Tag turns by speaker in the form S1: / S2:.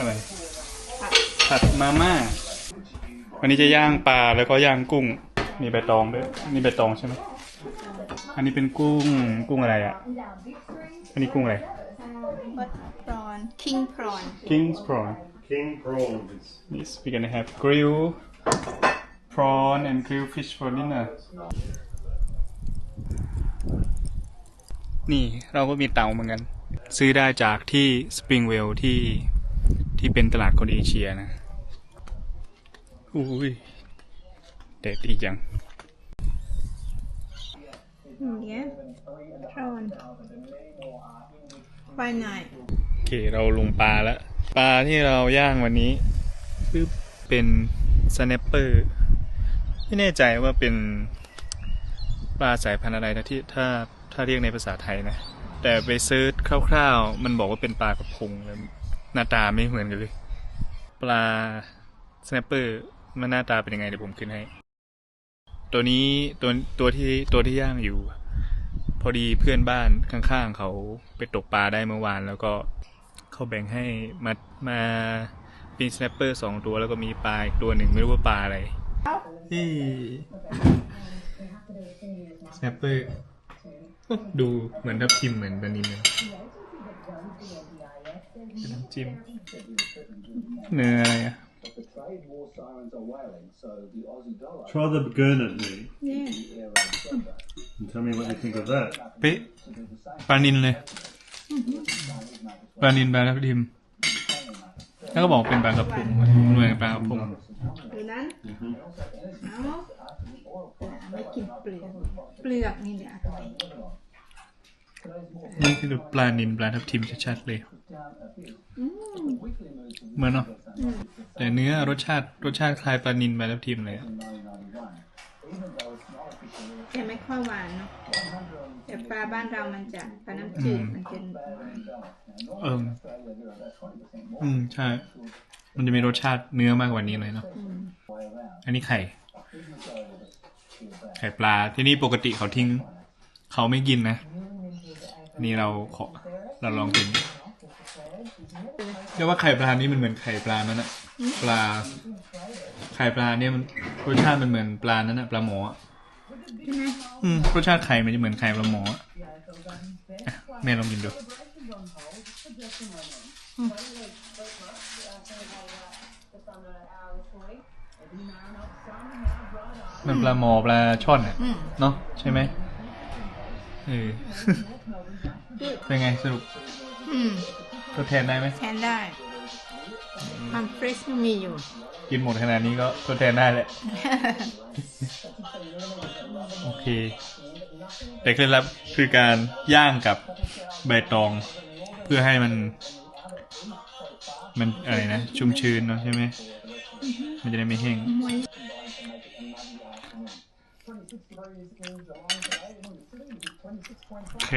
S1: อะไร
S2: ผัด
S1: ผัดมาม่า วันนี้จะย่างปลาแล้วก็ย่างกุ้ง มีใบตองด้วยนี่ใบตองใช่ไหม อันนี้เป็นกุ้ง กุ้งอะไรอะ อันนี้กุ้งอะไร
S2: วัดพรอน king prawn
S1: King's prawn
S3: King prawns.
S1: Yes we're gonna have grill prawn and grilled fish for dinner นี่เราก็มีเตาเหมือนกัน ซื้อได้จากที่ Springwell ที่ ที่เป็นตลาดคนเอเชียนะอุ้ยเด็ดอีกจัง
S2: yeah prawn why not
S1: โอเคเราลงปลาแล้ว ปลาที่เราย่างวันนี้ปึ๊บเป็นสแนปเปอร์ไม่แน่ใจว่าเป็นปลาสายพันธุ์อะไรนะที่ถ้าถ้าเรียกในภาษาไทยนะ แต่ไปเซิร์ชคร่าวๆ มันบอกว่าเป็นปลากระพงเลย หน้าตาไม่เหมือนกันเลย ปลาสแนปเปอร์มันหน้าตาเป็นยังไงเดี๋ยวผมขึ้นให้ ตัวนี้ตัวตัวที่ตัวที่ย่างอยู่ พอดีเพื่อนบ้านข้างๆเขาไปตกปลาได้เมื่อวาน แล้วก็เขาแบ่งให้มามาปีนสแนปเปอร์สองตัวแล้วก็มีปลาอีกตัวหนึ่งไม่รู้ว่าปลาอะไรที่สแนปเปอร์ดูเหมือนทับทิมเหมือนบานินเลยเป็ นน้ำจิ้มเนื้ออะไรอะ
S3: Try the gurnard meat
S2: yeah
S3: and tell me what you think of that.
S1: เป๊ะปลานินเลยปลานินปลาทับทิมแล้วก็บอกเป็นปลากระพงเหมือนปลากระพง
S2: ดูนั้นเอาไม่กินเปลือก เปลือกนี่แหละอร่อย
S1: นี่คือปลานินปลาทับทิมชัดๆเลย
S2: อืม
S1: เหมือนเนาะแต่เนื้อรสชาติรสชาติคล้ายปลานินปลาทับทิมเลยอะ
S2: แต่ไม่ค่อยหวานเนาะแต่ปลาบ้านเรามันจะปลาน้ำจืดมันจะ
S1: เอออืมใช่ มันจะมีรสชาติเนื้อมากกว่านี้หน่อยเนาะ
S2: อืม
S1: อันนี้ไข่ ไข่ปลาที่นี่ปกติเขาทิ้ง เขาไม่กินนะ นี่เราขอเราลองกินเรียกว่าไข่ปลานี่มันเหมือนไข่ปลานั่นอะปลา ไข่ปลาเนี่ยมันรสชาติมันเหมือนปลานั่นอะปลาหมออะ
S2: ใช่ไหม
S1: อืมรสชาติไข่มันจะเหมือนไข่ปลาหมออะอะแม่ลองกินดูมันปลาหมอปลาช่อนอะ
S2: อืม
S1: เนาะใช่ไหม เออ เป็นไงสรุป
S2: อืม
S1: ทดแทนได้ไหม
S2: แทนได้ความเฟรชมีอยู่
S1: กินหมดขนาดนี้ก็ทดแทนได้แหละ โอเค แต่เคล็ดลับคือการย่างกับใบตอง เพื่อให้มัน มันอะไรนะ ชุ่มชื้นเนาะใช่ไหม มันจะได้ไม่แห้ง โอเค